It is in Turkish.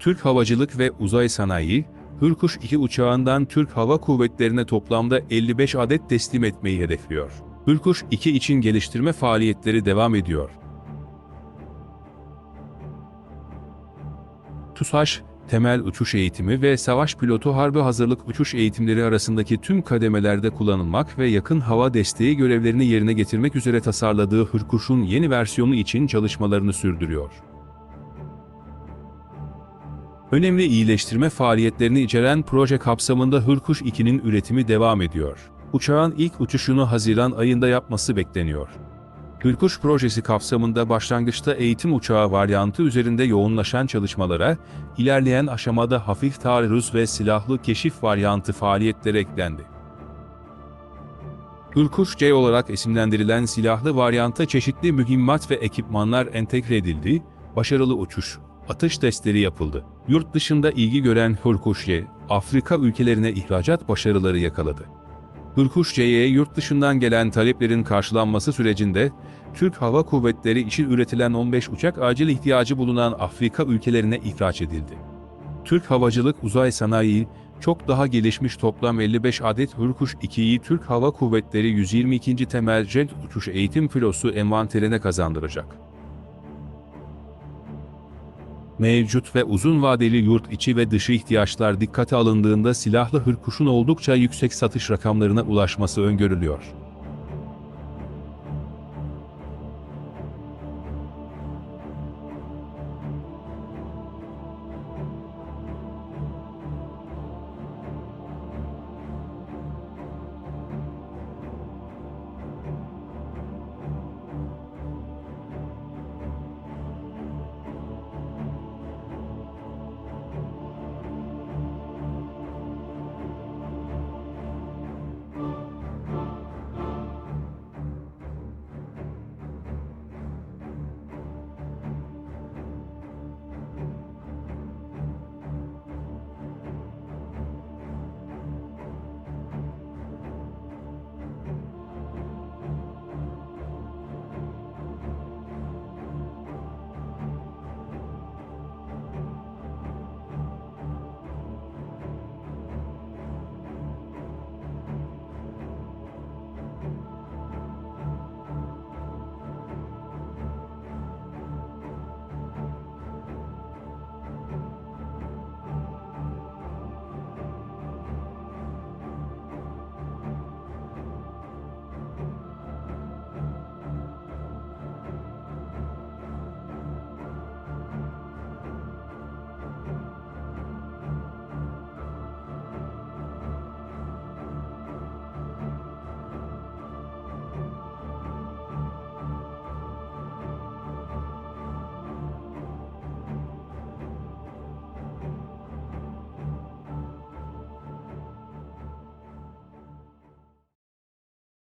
Türk Havacılık ve Uzay Sanayi, Hürkuş 2 uçağından Türk Hava Kuvvetleri'ne toplamda 55 adet teslim etmeyi hedefliyor. Hürkuş 2 için geliştirme faaliyetleri devam ediyor. TUSAŞ, temel uçuş eğitimi ve savaş pilotu harbi hazırlık uçuş eğitimleri arasındaki tüm kademelerde kullanılmak ve yakın hava desteği görevlerini yerine getirmek üzere tasarladığı Hürkuş'un yeni versiyonu için çalışmalarını sürdürüyor. Önemli iyileştirme faaliyetlerini içeren proje kapsamında Hürkuş 2'nin üretimi devam ediyor. Uçağın ilk uçuşunu Haziran ayında yapması bekleniyor. Hürkuş projesi kapsamında başlangıçta eğitim uçağı varyantı üzerinde yoğunlaşan çalışmalara, ilerleyen aşamada hafif taarruz ve silahlı keşif varyantı faaliyetleri eklendi. Hürkuş C olarak isimlendirilen silahlı varyanta çeşitli mühimmat ve ekipmanlar entegre edildi, başarılı uçuş, atış testleri yapıldı. Yurt dışında ilgi gören Hürkuş Y, Afrika ülkelerine ihracat başarıları yakaladı. Hürkuş C'ye yurt dışından gelen taleplerin karşılanması sürecinde, Türk Hava Kuvvetleri için üretilen 15 uçak acil ihtiyacı bulunan Afrika ülkelerine ihraç edildi. Türk Havacılık Uzay Sanayi, çok daha gelişmiş toplam 55 adet Hürkuş 2'yi Türk Hava Kuvvetleri 122. Temel Jet Uçuş Eğitim Filosu envanterine kazandıracak. Mevcut ve uzun vadeli yurt içi ve dışı ihtiyaçlar dikkate alındığında silahlı hırkuşun oldukça yüksek satış rakamlarına ulaşması öngörülüyor.